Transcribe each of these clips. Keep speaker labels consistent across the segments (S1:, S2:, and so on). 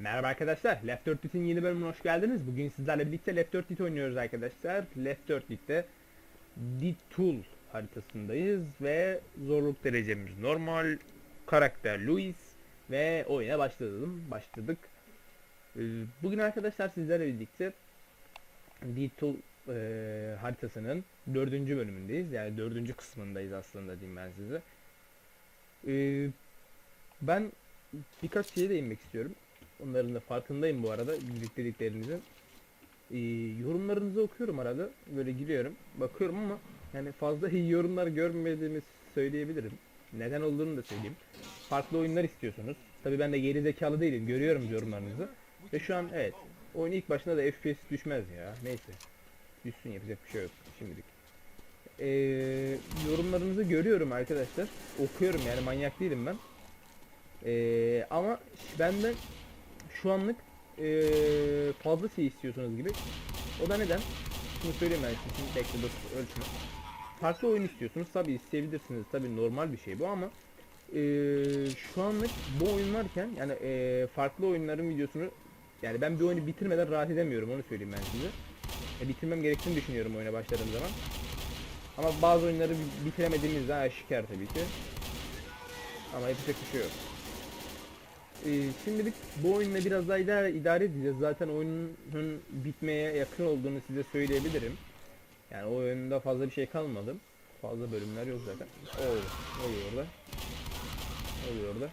S1: Merhaba arkadaşlar, Left 4 Dead'in yeni bölümüne hoş geldiniz. Bugün sizlerle birlikte Left 4 Dead oynuyoruz arkadaşlar. Left 4 Dead'de Dead Tool haritasındayız ve zorluk derecemiz normal. Karakter Louis ve oyuna başladım, başladık. Ee, Bugün arkadaşlar sizlerle birlikte Dead Tool e, haritasının dördüncü bölümündeyiz. Yani dördüncü kısmındayız aslında diyeyim ben size. Ee, ben birkaç şeye değinmek istiyorum. Onların da farkındayım bu arada birlikteliklerinizin. Ee, yorumlarınızı okuyorum arada. Böyle giriyorum. Bakıyorum ama yani fazla iyi yorumlar görmediğimi söyleyebilirim. Neden olduğunu da söyleyeyim. Farklı oyunlar istiyorsunuz. Tabi ben de geri zekalı değilim. Görüyorum yorumlarınızı. Ve şu an evet. Oyun ilk başında da FPS düşmez ya. Neyse. Düşsün yapacak bir şey yok şimdilik. Ee, yorumlarınızı görüyorum arkadaşlar. Okuyorum yani manyak değilim ben. Ee, ama benden şu anlık ee, fazla şey istiyorsunuz gibi. O da neden? Şunu söyleyeyim ben size. Şimdi bekle dur ölçme. Farklı oyun istiyorsunuz. Tabi isteyebilirsiniz. Tabi normal bir şey bu ama ee, şu anlık bu oyun varken yani ee, farklı oyunların videosunu yani ben bir oyunu bitirmeden rahat edemiyorum onu söyleyeyim ben size. E, bitirmem gerektiğini düşünüyorum oyuna başladığım zaman. Ama bazı oyunları bi- bitiremediğimizde aşikar tabii ki. Ama yapacak bir şey yok. Ee, şimdilik bu oyunla biraz daha idare, idare edeceğiz. Zaten oyunun bitmeye yakın olduğunu size söyleyebilirim. Yani o oyunda fazla bir şey kalmadı. Fazla bölümler yok zaten. Oo, oluyor orada? Oluyor orada?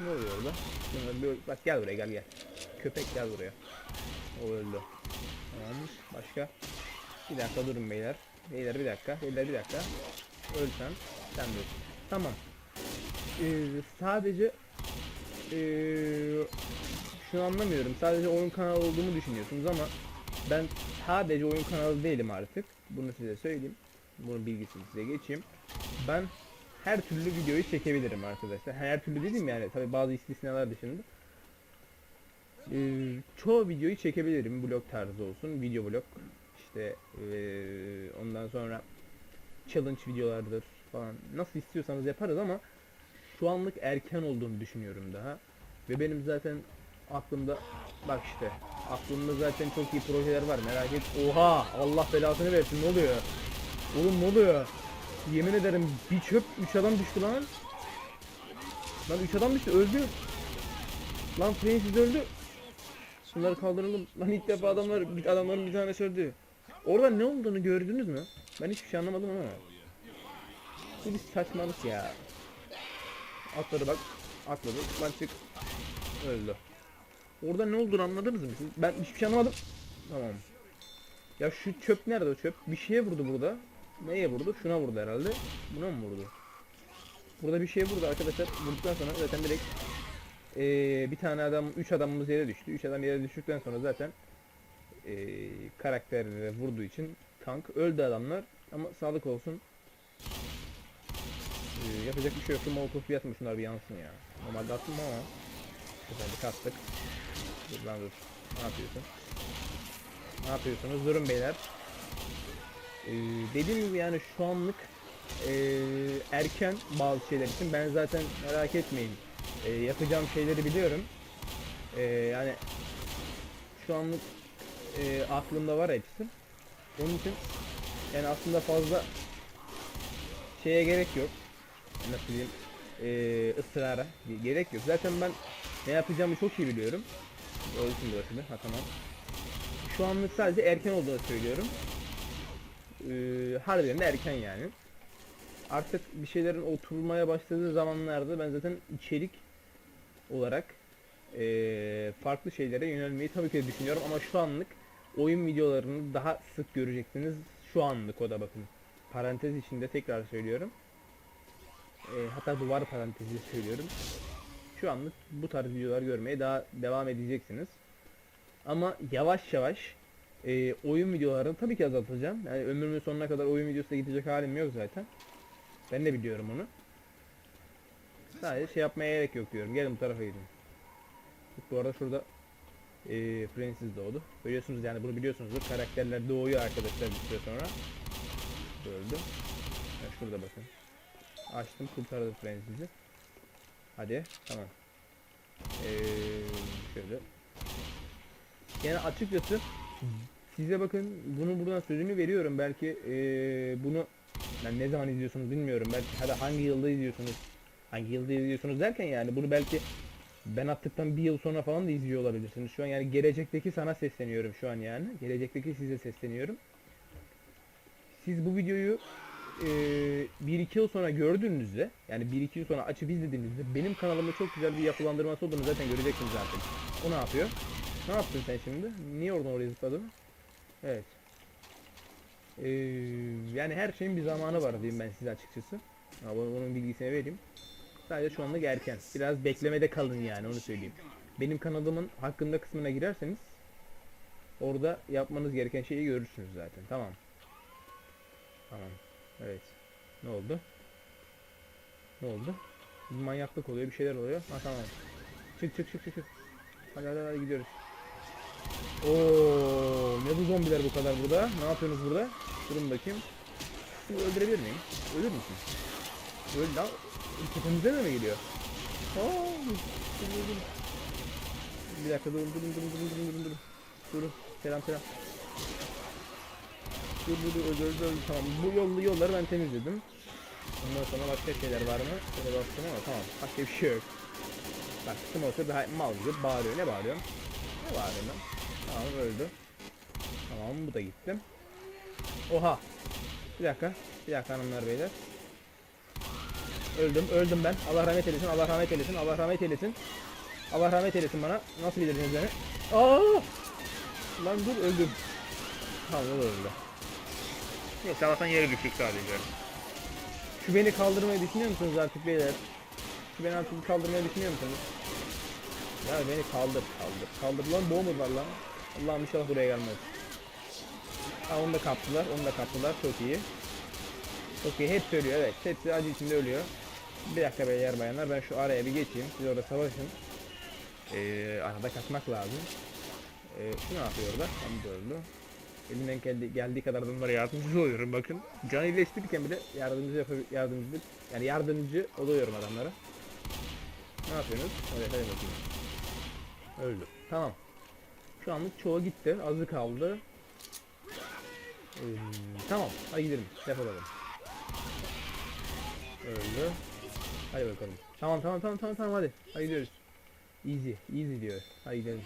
S1: Ne oluyor orada? Şunları bir- Bak gel buraya gel gel. Köpek gel buraya. O öldü. Tamam. Başka? Bir dakika durun beyler. Beyler bir dakika. Beyler bir dakika. Öl sen. De. Tamam. Ee, sadece ee, şunu anlamıyorum. Sadece oyun kanalı olduğunu düşünüyorsunuz ama ben sadece oyun kanalı değilim artık. Bunu size söyleyeyim. Bunun bilgisini size geçeyim. Ben her türlü videoyu çekebilirim arkadaşlar. Her türlü dedim yani tabi bazı istisnalar dışında. Ee, çoğu videoyu çekebilirim. Blog tarzı olsun. Video blog. İşte ee, ondan sonra challenge videolardır falan. Nasıl istiyorsanız yaparız ama şu anlık erken olduğunu düşünüyorum daha. Ve benim zaten aklımda bak işte aklımda zaten çok iyi projeler var merak et. Oha Allah belasını versin ne oluyor? Oğlum ne oluyor? Yemin ederim bir çöp 3 adam düştü lan. Lan 3 adam düştü öldü. Lan Francis öldü. Şunları kaldıralım. Lan ilk defa adamlar bir adamların bir tanesi öldü. Orada ne olduğunu gördünüz mü? Ben hiçbir şey anlamadım ama. Bu bir saçmalık ya. Atladı bak. Atladı. Lan çık. Öldü. Orada ne olduğunu anladınız mı? Ben hiçbir şey anlamadım. Tamam. Ya şu çöp nerede o çöp? Bir şeye vurdu burada. Neye vurdu? Şuna vurdu herhalde. Buna mı vurdu? Burada bir şeye vurdu arkadaşlar. Vurduktan sonra zaten direkt eee, bir tane adam, üç adamımız yere düştü. Üç adam yere düştükten sonra zaten eee karakterlere vurduğu için tank öldü adamlar. Ama sağlık olsun. Ee, yapacak bir şey yok. Şu molotof bir atma şunlar bir yansın ya. Normalde attım ama. Güzel bir kattık. Dur lan dur. Ne yapıyorsun? Ne yapıyorsunuz? Durun beyler. Ee, dediğim gibi yani şu anlık ee, erken bazı şeyler için ben zaten merak etmeyin. Ee, yapacağım şeyleri biliyorum. Ee, yani şu anlık ee, aklımda var hepsi. Onun için yani aslında fazla şeye gerek yok nasıl diyeyim eee ısrara ge- gerek yok. Zaten ben ne yapacağımı çok iyi biliyorum. Ölsün burası da. Ha tamam. Şu anlık sadece erken olduğunu söylüyorum. Eee harbiden de erken yani. Artık bir şeylerin oturmaya başladığı zamanlarda ben zaten içerik olarak eee, farklı şeylere yönelmeyi tabii ki de düşünüyorum ama şu anlık oyun videolarını daha sık göreceksiniz. Şu anlık o da bakın. Parantez içinde tekrar söylüyorum. E, hatta duvar parantezi söylüyorum. Şu anlık bu tarz videolar görmeye daha devam edeceksiniz. Ama yavaş yavaş e, oyun videolarını tabii ki azaltacağım. Yani ömrümün sonuna kadar oyun videosuna gidecek halim yok zaten. Ben de biliyorum onu. Sadece şey yapmaya gerek yok diyorum. Gelin bu tarafa gidin. Bu arada şurada e, Francis doğdu. Biliyorsunuz yani bunu biliyorsunuzdur. Karakterler doğuyor arkadaşlar bir süre sonra. Öldü. Ha, şurada bakın. Açtım kurtardı Francis'i. Hadi tamam. Ee, Yani açıkçası size bakın bunu buradan sözünü veriyorum belki eee, bunu yani ne zaman izliyorsunuz bilmiyorum belki hadi hangi yılda izliyorsunuz hangi yılda izliyorsunuz derken yani bunu belki ben attıktan bir yıl sonra falan da izliyor olabilirsiniz. Şu an yani gelecekteki sana sesleniyorum şu an yani. Gelecekteki size sesleniyorum. Siz bu videoyu eee 1-2 yıl sonra gördüğünüzde yani 1-2 yıl sonra açıp izlediğinizde benim kanalımda çok güzel bir yapılandırması olduğunu zaten göreceksiniz zaten. O ne yapıyor? Ne yaptın sen şimdi? Niye oradan oraya zıpladın? Evet. Eee, yani her şeyin bir zamanı var diyeyim ben size açıkçası. Ama onun bilgisini vereyim. Sadece şu anlık erken. Biraz beklemede kalın yani onu söyleyeyim. Benim kanalımın hakkında kısmına girerseniz orada yapmanız gereken şeyi görürsünüz zaten. Tamam. Tamam. Evet. Ne oldu? Ne oldu? Bir manyaklık oluyor, bir şeyler oluyor. Ha tamam. Çık çık çık çık çık. Hadi hadi hadi gidiyoruz. Oo, ne bu zombiler bu kadar burada? Ne yapıyorsunuz burada? Durun bakayım. Sizi öldürebilir miyim? Ölür müsün? Öl lan. Tepemize mi geliyor? Aa, dur, dur, dur. Bir dakika durun durun durun durun durun durun. Durun. Selam selam. Dur dur dur öldü öldü öldü tamam. Bu yollu yolları ben temizledim. Ondan sonra başka şeyler var mı? Şöyle baktım ama tamam. Başka bir şey yok. Bak Smoker daha mal gibi bağırıyor. Ne bağırıyor? Ne bağırıyor lan? Tamam öldü. Tamam bu da gitti. Oha. Bir dakika. Bir dakika hanımlar beyler. Öldüm, öldüm ben. Allah rahmet eylesin, Allah rahmet eylesin, Allah rahmet eylesin. Allah rahmet eylesin bana. Nasıl bilirsiniz beni? Aa! Lan dur öldüm. Tamam öldü. Neyse Allah'tan yere düştük sadece. Şu beni kaldırmayı düşünüyor musunuz artık beyler? Şu beni artık kaldırmayı düşünüyor musunuz? Ya beni kaldır, kaldır. Kaldır lan var lan. Allah'ım inşallah buraya gelmez. Ha onu da kaptılar, onu da kaptılar. Çok iyi. Çok iyi. Hepsi ölüyor evet. Hepsi acı içinde ölüyor. Bir dakika beyler bayanlar ben şu araya bir geçeyim. Siz orada savaşın. Ee, arada kaçmak lazım. Ee, şu ne yapıyor orada? Tam öldü. Elimden geldi, geldiği kadar adamlara yardımcı oluyorum bakın. Can iyileştirirken bile yardımcı yapıp yardımcı yani yardımcı oluyorum adamlara. Ne yapıyorsunuz? Evet hadi bakayım. Öldü. Tamam. Şu anlık çoğu gitti. Azı kaldı. Ee, tamam. Hadi gidelim. Depolalım. Öldü. Hadi bakalım. Tamam tamam tamam tamam tamam hadi. Hadi gidiyoruz. Easy. Easy diyor. Hadi gidelim.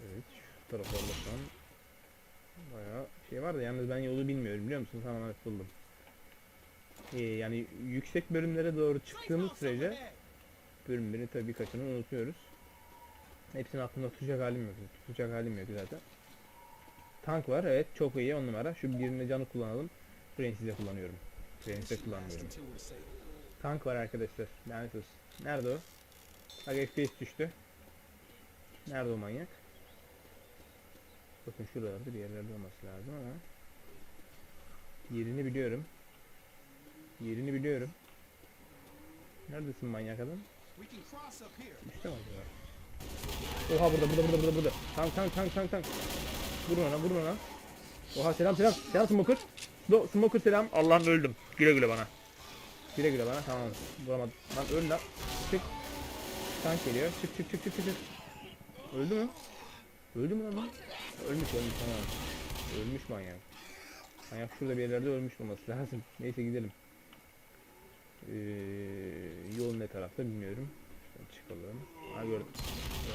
S1: Evet. Şu taraflarda şu an bayağı şey var da yalnız ben yolu bilmiyorum biliyor musun? Tamam evet buldum. Ee, yani yüksek bölümlere doğru çıktığımız sürece bölümlerin tabii birkaçını unutuyoruz. Hepsini aklımda tutacak halim yok. Tutacak halim yok zaten. Tank var evet çok iyi on numara. Şu birini canı kullanalım. Frenzy'de kullanıyorum. Frenzy'de kullanmıyorum. Tank var arkadaşlar. Lanet olsun. Nerede o? Bak FPS düştü. Nerede o manyak? Bakın şuralarda bir yerlerde olması lazım ama yerini biliyorum. Yerini biliyorum. Neredesin manyak adam? Mi acaba? Oha burada burada burada burada burada. Tank tank tank tank tank. Vurun ona vurun ona. Oha selam selam. Selam Smoker. Do Smoker selam. Allah'ım öldüm. Güle güle bana. Güle güle bana. Tamam. Vuramadım. Lan öl lan. Çık. Tank geliyor. Çık çık çık çık. çık. Öldü mü? Öldü mü lan? lan? Ölmüş ölmüş tamam. Ölmüş manyak. Manyak şurada bir yerlerde ölmüş olması lazım. Neyse gidelim. Ee, yol ne tarafta bilmiyorum. Şuradan çıkalım. Ha gördüm.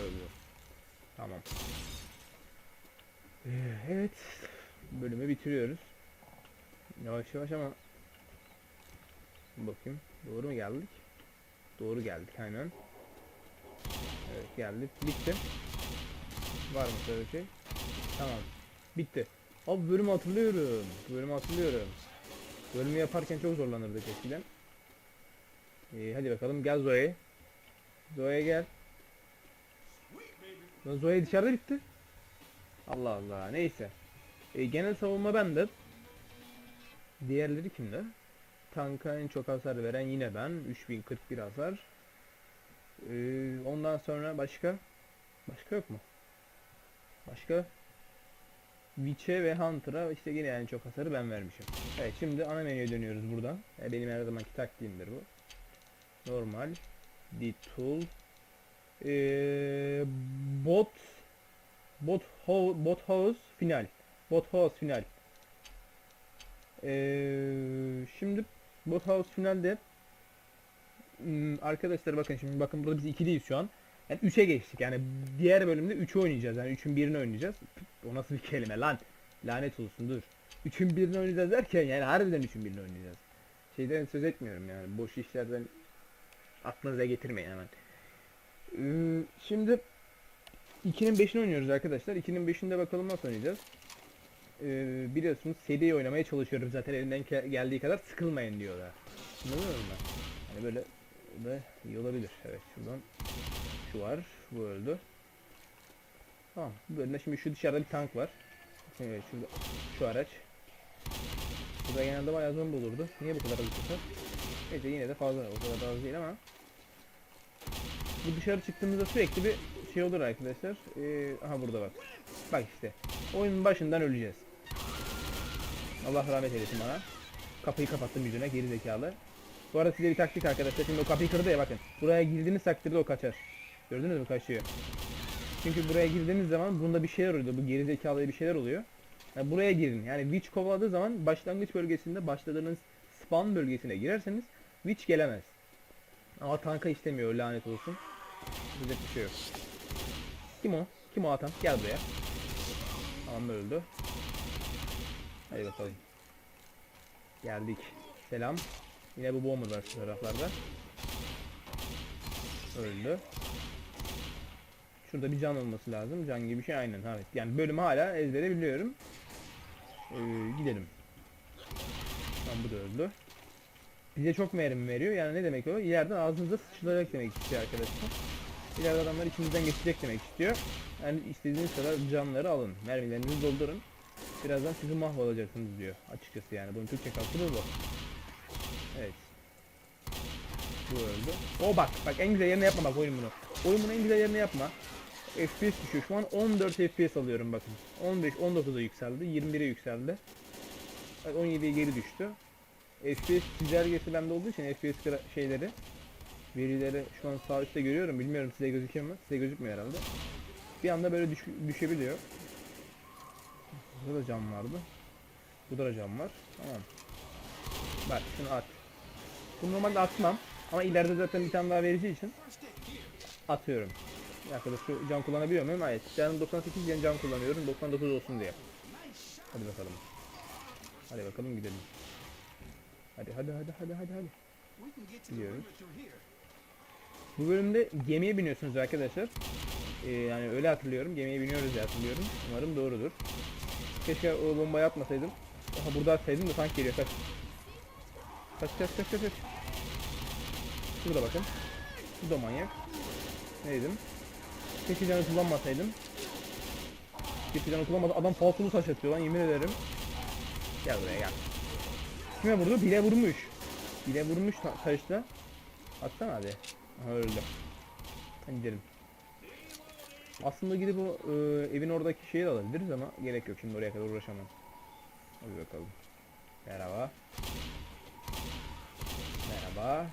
S1: Öldü. Tamam. Ee, evet. Bölümü bitiriyoruz. Yavaş yavaş ama bakayım. Doğru mu geldik? Doğru geldik aynen. Evet geldik. Bitti. Var mı şöyle bir şey? Tamam. Bitti. Abi bölümü hatırlıyorum. Bölümü hatırlıyorum. Bölümü yaparken çok zorlanırdık eskiden. Ee, hadi bakalım gel Zoe. Zoe gel. Lan Zoe dışarıda bitti. Allah Allah neyse. Ee, genel savunma bende. Diğerleri kimde? Tanka en çok hasar veren yine ben. 3041 hasar. Ee, ondan sonra başka? Başka yok mu? Başka? Witch'e ve Hunter'a işte yine en çok hasarı ben vermişim. Evet şimdi ana menüye dönüyoruz buradan. E, benim her zamanki taktiğimdir bu. Normal. The tool. Ee, bot Bot, ho bot house final. Bot house final. Ee, şimdi bot house finalde Hmm, arkadaşlar bakın şimdi bakın burada biz ikiliyiz şu an. Yani 3'e geçtik. Yani diğer bölümde 3'ü oynayacağız. Yani 3'ün birini oynayacağız. O nasıl bir kelime lan? Lanet olsun dur. 3'ün birini oynayacağız derken yani harbiden 3'ün birini oynayacağız. Şeyden söz etmiyorum yani. Boş işlerden aklınıza getirmeyin hemen. Ee, şimdi 2'nin 5'ini oynuyoruz arkadaşlar. 2'nin 5'inde bakalım nasıl oynayacağız. Ee, biliyorsunuz seri oynamaya çalışıyorum zaten elinden geldiği kadar sıkılmayın diyorlar. Anladın mı? Hani böyle da iyi olabilir. Evet şuradan şu var. Bu öldü. Tamam. Bu bölümde şimdi şu dışarıda bir tank var. Evet şurada şu araç. Burada genelde bayağı zombi olurdu. Niye bu kadar az sefer? Neyse yine de fazla. O kadar da az değil ama. Bu dışarı çıktığımızda sürekli bir şey olur arkadaşlar. Ee, aha burada bak. Bak işte. Oyunun başından öleceğiz. Allah rahmet eylesin bana. Kapıyı kapattım yüzüne geri zekalı. Bu arada size bir taktik arkadaşlar. Şimdi o kapıyı kırdı ya bakın. Buraya girdiğiniz takdirde o kaçar. Gördünüz mü kaçıyor. Çünkü buraya girdiğiniz zaman bunda bir şeyler oluyor. Bu geri zekalıya bir şeyler oluyor. Yani buraya girin. Yani witch kovaladığı zaman başlangıç bölgesinde başladığınız spawn bölgesine girerseniz witch gelemez. Ama tanka istemiyor lanet olsun. Bize bir şey yok. Kim o? Kim o atan? Gel buraya. Tamam öldü. Hadi bakalım. Geldik. Selam. Yine bu bomber var şu taraflarda. Öldü. Şurada bir can olması lazım. Can gibi bir şey aynen. Evet. Yani bölümü hala ezbere biliyorum. Ee, gidelim. Tamam bu da öldü. Bize çok mermi veriyor. Yani ne demek o? İleriden ağzınıza sıçrayacak demek istiyor arkadaşlar. İleride adamlar içimizden geçecek demek istiyor. Yani istediğiniz kadar canları alın. Mermilerinizi doldurun. Birazdan sizi mahvolacaksınız diyor. Açıkçası yani. Bunun Türkçe karşılığı bu. Evet. Bu öldü. O bak bak en güzel yerine yapma bak oyun bunu. Oyun bunu en güzel yerine yapma. FPS düşüyor. Şu an 14 FPS alıyorum bakın. 15 19'a yükseldi. 21'e yükseldi. Bak 17'ye geri düştü. FPS çizelgesi bende olduğu için FPS şeyleri verileri şu an sağ üstte görüyorum. Bilmiyorum size gözüküyor mu? Size gözükmüyor herhalde. Bir anda böyle düş- düşebiliyor. Burada da cam vardı. Burada da cam var. Tamam. Bak şunu at. Bunu normalde atmam. Ama ileride zaten bir tane daha vereceği için atıyorum. Şu can kullanabiliyor muyum? Hayır. Canım 98 yani can kullanıyorum. 99 olsun diye. Hadi bakalım. Hadi bakalım gidelim. Hadi hadi hadi hadi hadi hadi. Gidiyoruz. Bu bölümde gemiye biniyorsunuz arkadaşlar. Ee, yani öyle hatırlıyorum. Gemiye biniyoruz diye hatırlıyorum. Umarım doğrudur. Keşke o bombayı atmasaydım. Aha burada atsaydım da tank geliyor. Kaç. Kaç kaç kaç kaç. Şurada bakın. Bu da manyak. Ne dedim? Keşke canı kullanmasaydım. Keşke canı kullanmadı. Adam falsolu taş atıyor lan yemin ederim. Gel buraya gel. Kime vurdu? Bile vurmuş. Bile vurmuş ta taşla. Atsana hadi. Aha öldü. Hadi gidelim. Aslında gidip o e, evin oradaki şeyi de alabiliriz ama gerek yok şimdi oraya kadar uğraşamam. Hadi bakalım. Merhaba. Merhaba.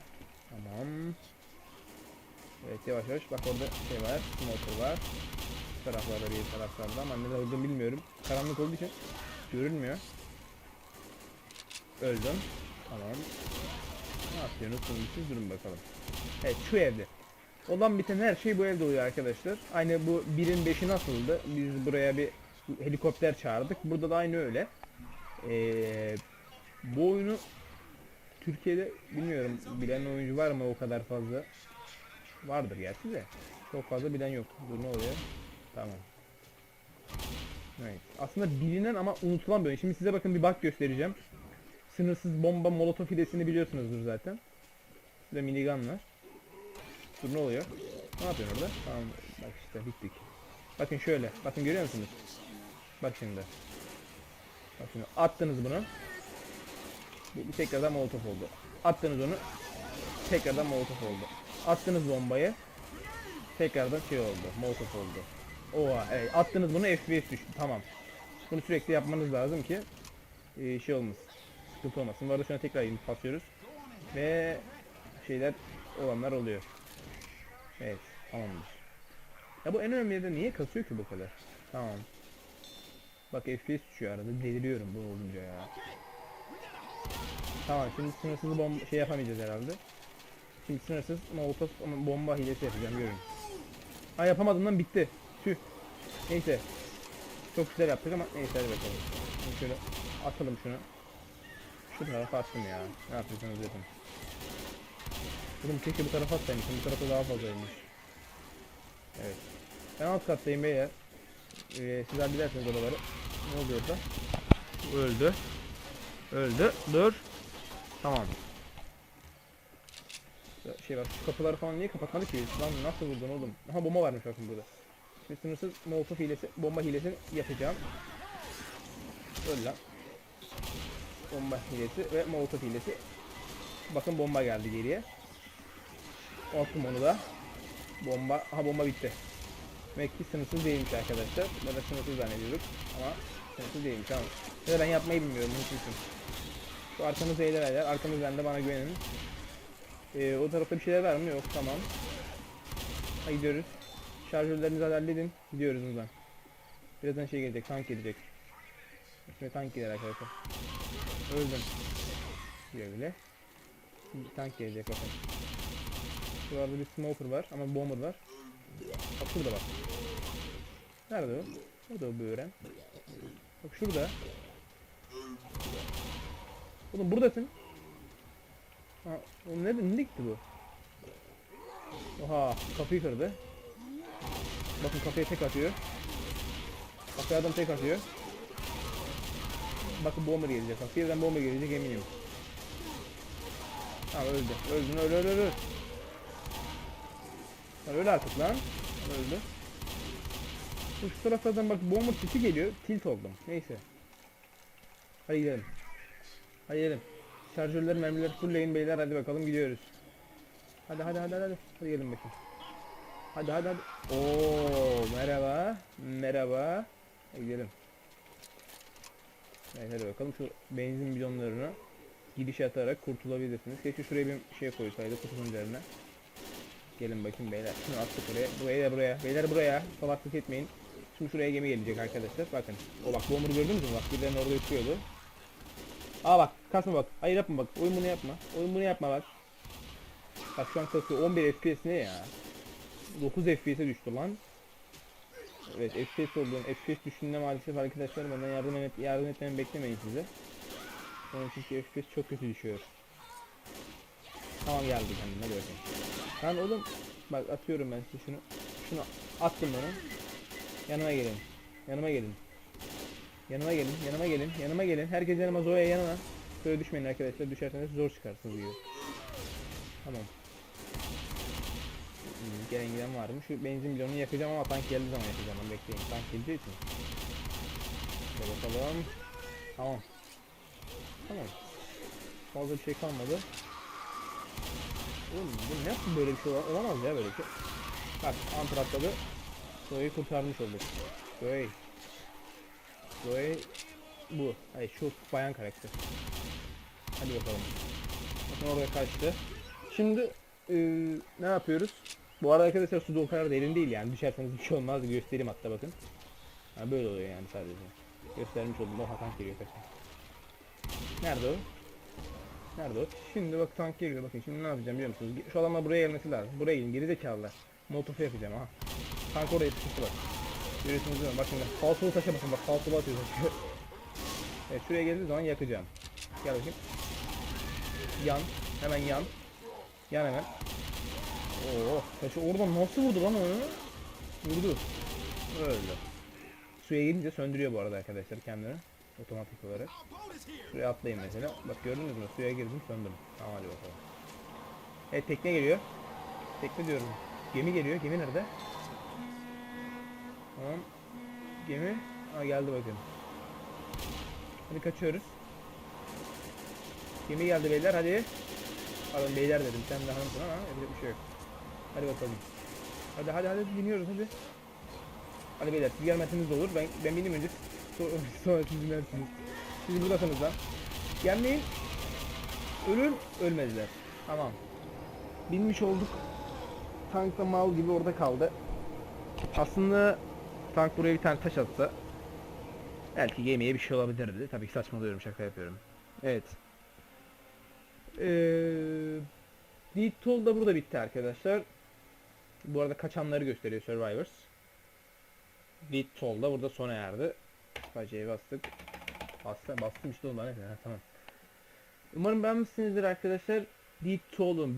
S1: Tamam. Evet yavaş yavaş bak orada şey var. Smoker var. Taraflarda bir taraflarda ama ne olduğunu bilmiyorum. Karanlık olduğu için görünmüyor. Öldüm. Tamam. Ne yapıyorsunuz? Siz durun bakalım. Evet şu evde. Olan biten her şey bu evde oluyor arkadaşlar. Aynı bu 1'in 5'i nasıldı? Biz buraya bir helikopter çağırdık. Burada da aynı öyle. Ee, bu oyunu Türkiye'de bilmiyorum bilen oyuncu var mı o kadar fazla? Vardır gerçi de. Çok fazla bilen yok. Dur ne oluyor? Tamam. Evet. Aslında bilinen ama unutulan bir oyun. Şimdi size bakın bir bak göstereceğim. Sınırsız bomba molotof hilesini biliyorsunuzdur zaten. Burada minigun var. Dur ne oluyor? Ne yapıyorsun orada? Tamam bak işte bittik. Bakın şöyle. Bakın görüyor musunuz? Bak şimdi. Bak şimdi attınız bunu. Bu bir tekrardan molotof oldu. Attınız onu. Tekrardan molotof oldu. Attınız bombayı. Tekrardan şey oldu. Molotof oldu. Oha evet. Attınız bunu FPS düştü. Tamam. Bunu sürekli yapmanız lazım ki e, şey olmasın. Sıkıntı olmasın. Bu arada şuna tekrar yeni basıyoruz. Ve şeyler olanlar oluyor. Evet tamamdır. Ya bu en önemli yerde niye kasıyor ki bu kadar? Tamam. Bak FPS düşüyor arada deliriyorum bu olunca ya. Tamam şimdi sınırsız bomba şey yapamayacağız herhalde. Şimdi sınırsız molotof bomba hilesi yapacağım görün. Ha yapamadım lan bitti. Tüh. Neyse. Çok güzel yaptık ama neyse hadi bakalım. Şöyle atalım şunu. Şu tarafa attım ya. Ne yapıyorsanız yapın. Oğlum keşke bu tarafa atsaymışım. Bu tarafa daha fazlaymış. Evet. Ben alt kattayım beyler. Ee, siz halledersiniz oraları. Ne oluyor da? Öldü. Öldü. Dur. Tamam. Şey var şu kapıları falan niye kapatmadık ki? Lan nasıl vurdun oğlum? Aha bomba varmış bakın burada. Şimdi sınırsız molotof hilesi, bomba hilesini yapacağım. Öl lan. Bomba hilesi ve molotof hilesi. Bakın bomba geldi geriye. Attım onu da. Bomba, aha bomba bitti. Demek ki sınırsız değilmiş arkadaşlar. Ya da sınırsız zannediyoruz ama sınırsız değilmiş tamam. Ya da ben yapmayı bilmiyorum unutmuşum. Şu arkamızda eğler eder. Arkamız bende bana güvenin. Ee, o tarafta bir şeyler var mı? Yok tamam. Ha gidiyoruz. Şarjörlerinizi halledin. Gidiyoruz buradan. Birazdan şey gelecek, tank gelecek. Şimdi tank gelir arkadaşlar. Öldüm. Diyor bile. Şimdi tank gelecek bakın. Şurada bir smoker var ama bomber var. Bak şurada bak. Nerede o? Nerede o böğren? Bak şurada. Oğlum buradasın. Ha, oğlum ne, ne gitti bu? Oha kapıyı kırdı. Bakın kafaya tek atıyor. Kafaya adam tek atıyor. Bakın bomber gelecek. Bak birden bomber gelecek eminim. Tamam öldü. Öldün öl öl öl öl. Lan öl artık lan. Öldü. Şu, taraflardan bak bomber sesi geliyor. Tilt oldum. Neyse. Hadi gidelim. Hadi gidelim. Şarjörler mermileri fullleyin beyler hadi bakalım gidiyoruz. Hadi hadi hadi hadi. Hadi gelin bakayım. Hadi hadi hadi. Oo merhaba. Merhaba. Hadi gidelim. Evet hadi bakalım şu benzin bidonlarını gidiş atarak kurtulabilirsiniz. Keşke şuraya bir şey koysaydı kutunun üzerine. Gelin bakayım beyler. Şunu attık buraya. Buraya da buraya. Beyler buraya. Salaklık etmeyin. Şimdi şuraya gemi gelecek arkadaşlar. Bakın. O bak bomber gördünüz mü? Bak birilerinin orada uçuyordu. Kasma bak. Hayır yapma bak. Oyun bunu yapma. Oyun bunu yapma bak. Bak şu an kasıyor. 11 FPS ne ya? 9 FPS'e düştü lan. Evet FPS olduğum FPS düştüğünde maalesef arkadaşlar benden yardım, et, yardım etmemi beklemeyin size. Onun çünkü FPS çok kötü düşüyor. Tamam geldi kendime bakayım. Lan oğlum bak atıyorum ben size şunu. Şunu attım onu. Yanıma gelin. Yanıma gelin. Yanıma gelin. Yanıma gelin. Yanıma gelin. Herkes yanıma Zoya yanına. Böyle düşmeyin arkadaşlar. Düşerseniz zor çıkarsınız gibi. Tamam. Hmm, Gelen giden var mı? Şu benzin bidonunu yakacağım ama tank geldiği zaman yakacağım. Onu bekleyin. Tank geldiği için. Şöyle bakalım. Tamam. Tamam. Fazla bir şey kalmadı. Oğlum bu nasıl böyle bir şey ola- olamaz ya böyle bir şey. Bak antır atladı. Zoe'yi kurtarmış olduk. Zoe. Zoe bu. Hayır şu bayan karakter. Hadi bakalım. Bakın oraya kaçtı. Şimdi eee, ne yapıyoruz? Bu arada arkadaşlar suda o kadar derin değil yani. Düşerseniz bir şey olmaz. Göstereyim hatta bakın. Ha, böyle oluyor yani sadece. Göstermiş oldum. Oha tank geliyor kaçın. Nerede o? Nerede o? Şimdi bak tank geliyor bakın şimdi ne yapacağım biliyor musunuz? Şu adamlar buraya gelmesi lazım. Buraya gelin geri zekalılar. Molotofu yapacağım ha. Tank oraya sıkıştı bak. Görüyorsunuz değil mi? Bak şimdi falsolu taşa bakın bak falsolu atıyor evet şuraya geldiği zaman yakacağım. Gel bakayım. Yan. Hemen yan. Yan hemen. Oo, taşı oradan nasıl vurdu lan onu? Vurdu. Öyle. Suya gelince söndürüyor bu arada arkadaşlar kendini. Otomatik olarak. Şuraya atlayayım mesela. Bak gördünüz mü? Suya girdim söndüm. Tamam hadi bakalım. Evet tekne geliyor. Tekne diyorum. Gemi geliyor. Gemi nerede? Tamam. Gemi. Aa geldi bakın. Hadi kaçıyoruz. Gemi geldi beyler hadi. Pardon beyler dedim. Sen de hanımsın ama yapacak bir şey yok. Hadi bakalım. Hadi hadi hadi biniyoruz hadi. Hadi beyler siz gelmezseniz de olur. Ben ben bineyim önce. Sonra, sonra siz binersiniz. Siz buradasınız lan. Gelmeyin. Ölün. Ölmediler. Tamam. Binmiş olduk. Tank da mal gibi orada kaldı. Aslında tank buraya bir tane taş atsa belki gemiye bir şey olabilirdi. Tabii ki saçmalıyorum şaka yapıyorum. Evet. Ee, Deed da burada bitti arkadaşlar. Bu arada kaçanları gösteriyor Survivors. Deed da burada sona erdi. Bacayı bastık. Bastım, bastım işte olmadı. Ha, tamam. Umarım beğenmişsinizdir arkadaşlar. Deed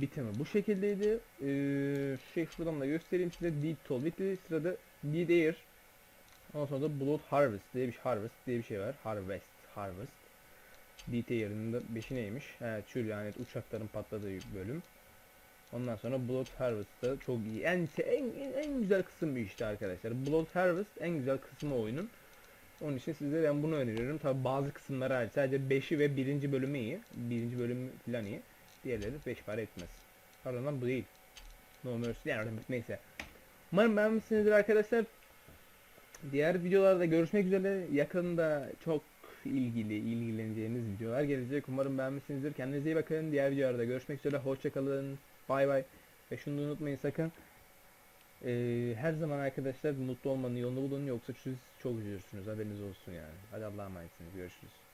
S1: bitimi bu şekildeydi. Ee, şey şuradan da göstereyim size. Deed Toll bitti. Sırada Deed. Ondan sonra da Blood Harvest diye bir şey, Harvest diye bir şey var. Harvest, Harvest. Deed Air'ın da beşi neymiş? Evet, çür yani uçakların patladığı bölüm. Ondan sonra Blood Harvest da çok iyi. En, en, en güzel kısım bir işte arkadaşlar. Blood Harvest en güzel kısmı oyunun. Onun için size ben bunu öneriyorum. Tabi bazı kısımları hariç. Sadece 5'i ve 1. bölümü iyi. 1. bölüm falan iyi. Diğerleri 5 para etmez. Pardon lan bu değil. No Mercy yani neyse. Umarım beğenmişsinizdir arkadaşlar. Diğer videolarda görüşmek üzere. Yakında çok ilgili, ilgileneceğiniz videolar gelecek. Umarım beğenmişsinizdir. Kendinize iyi bakın. Diğer videolarda görüşmek üzere. Hoşçakalın. Bay bay. Ve şunu da unutmayın sakın. Ee, her zaman arkadaşlar mutlu olmanın yolunu bulun yoksa siz çok üzülürsünüz haberiniz olsun yani. Hadi Allah'a emanetsiniz görüşürüz.